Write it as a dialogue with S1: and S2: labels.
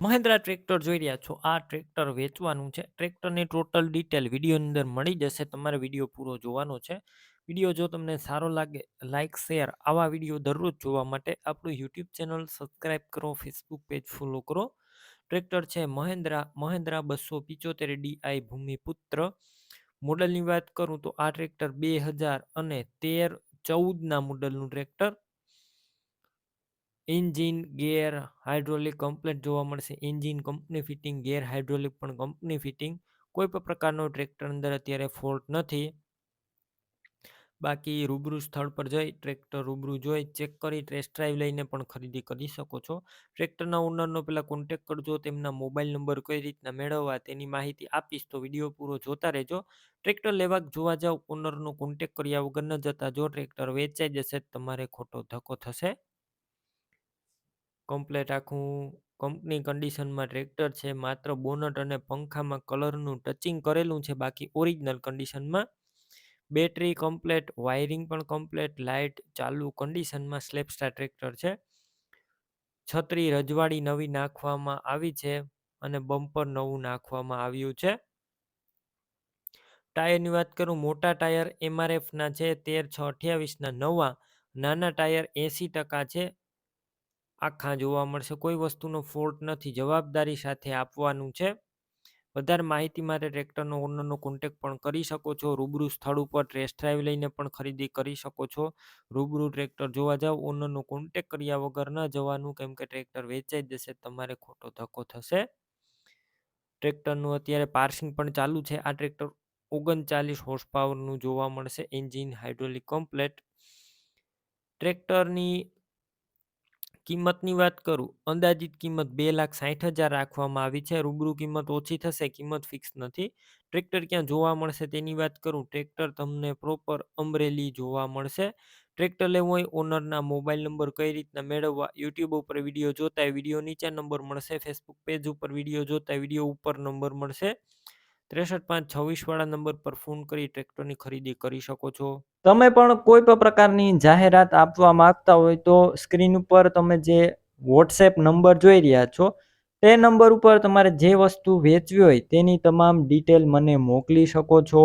S1: Mahindra tractor જોઈ રહ્યા છો. આ ટ્રેક્ટર વેચવાનું છે. ટ્રેક્ટરની ટોટલ ડિટેલ વિડીયોની અંદર મળી જશે. તમારે વીડિયો પૂરો જોવાનો છે. વીડિયો જો તમને સારો લાગે લાઇક શેર આવા વીડિયો દરરોજ જોવા માટે આપણું યુટ્યુબ ચેનલ સબસ્ક્રાઈબ કરો, ફેસબુક પેજ ફોલો કરો. ટ્રેક્ટર છે મહેન્દ્રા મહેન્દ્રા બસો પિચોતેર ડીઆઈ ભૂમિપુત્ર. મોડલની વાત કરું તો આ ટ્રેક્ટર બે હજાર અને તેર ચૌદના મોડલનું tractor engine, gear hydraulic complete જોવા મળશે. Engine company fitting, gear hydraulic પણ કંપની ફિટિંગ. કોઈ પણ પ્રકારનો ટ્રેક્ટર અંદર અત્યારે ફોલ્ટ નથી. બાકી રૂબરૂ સ્થળ પર જઈ ટ્રેક્ટર રૂબરૂ જોઈ, ચેક કરી, ટેસ્ટ ડ્રાઈવ લઈને પણ ખરીદી કરી શકો છો. ટ્રેક્ટરના ઓનરનો પહેલાં કોન્ટેક કરજો, તેમના મોબાઈલ નંબર કઈ રીતના મેળવવા તેની માહિતી આપીશ તો વીડિયો પૂરો જોતા રહેજો. ટ્રેક્ટર લેવા જોવા જાવ, ઓનરનો કોન્ટેક કર્યા વગર ન જતા જો ટ્રેક્ટર વેચાઈ જશે તમારે ખોટો ધક્કો થશે. કમ્પ્લેટ આખું કંપની કન્ડિશનમાં ટ્રેક્ટર છે, માત્ર બોનટ અને પંખામાં કલરનું ટચિંગ કરેલું છે, બાકી ઓરિજિનલ કન્ડિશનમાં બેટરી કમ્પ્લેટ વાયરિંગ પણ કમ્પ્લેટ લાઇટ ચાલુ કન્ડિશનમાં સ્લેપસ્ટાર ટ્રેક્ટર છે. છત્રી રજવાડી નવી નાખવામાં આવી છે અને બમ્પર નવું નાખવામાં આવ્યું છે. ટાયરની વાત કરું, મોટા ટાયર એમઆરએફના છે, તેર છ અઠ્યાવીસના નવા, નાના ટાયર એંસી ટકા છે આખા જોવા મળશે. કોઈ વસ્તુનો ફોલ્ટ નથી. જવાબદારી સાથે આપવાનું છે. વધારે માહિતી માટે ટ્રેક્ટરનો ઓનરનો કોન્ટેક પણ કરી શકો છો. રૂબરૂ સ્થળ ઉપર ટેસ્ટ ડ્રાઈવ લઈને પણ ખરીદી કરી શકો છો. રૂબરૂ ટ્રેક્ટર જોવા જાવ. ઓનરનો કોન્ટેક કર્યા વગર ન જવાનું. કેમ કે ટ્રેક્ટર વેચાઈ જશે. તમારે ખોટો ધક્કો થશે. ટ્રેક્ટરનું અત્યારે પાર્સિંગ પણ ચાલુ છે. આ ટ્રેક્ટર ઓગણચાલીસ હોર્સ પાવરનું જોવા મળશે. એન્જિન હાઇડ્રોલિક કમ્પ્લેટ ટ્રેક્ટરની કિંમતની વાત કરું, અંદાજિત કિંમત બે લાખ સાઠ હજાર રાખવામાં આવી છે. રૂબરૂ કિંમત ઓછી થશે, કિંમત ફિક્સ નથી. ટ્રેક્ટર ક્યાં જોવા મળશે તેની વાત કરું, ટ્રેક્ટર તમને પ્રોપર અમરેલી જોવા મળશે. ટ્રેક્ટર લેવું હોય ઓનરના મોબાઈલ નંબર કઈ રીતના મેળવવા, યુટ્યુબ ઉપર વીડિયો જોતા વીડિયો નીચે નંબર મળશે ફેસબુક પેજ ઉપર વીડિયો જોતા વીડિયો ઉપર નંબર મળશે. ત્રેસઠ પાંચ છવ્વીસ વાળા નંબર પર ફોન કરી ટ્રેક્ટરની ખરીદી કરી શકો છો.
S2: તમે પણ કોઈ પણ પ્રકારની જાહેરાત આપવા માંગતા હોય તો સ્ક્રીન ઉપર તમે જે વોટ્સએપ નંબર જોઈ રહ્યા છો, તે નંબર ઉપર તમારે જે વસ્તુ વેચવી હોય તેની તમામ ડિટેલ મને મોકલી શકો છો.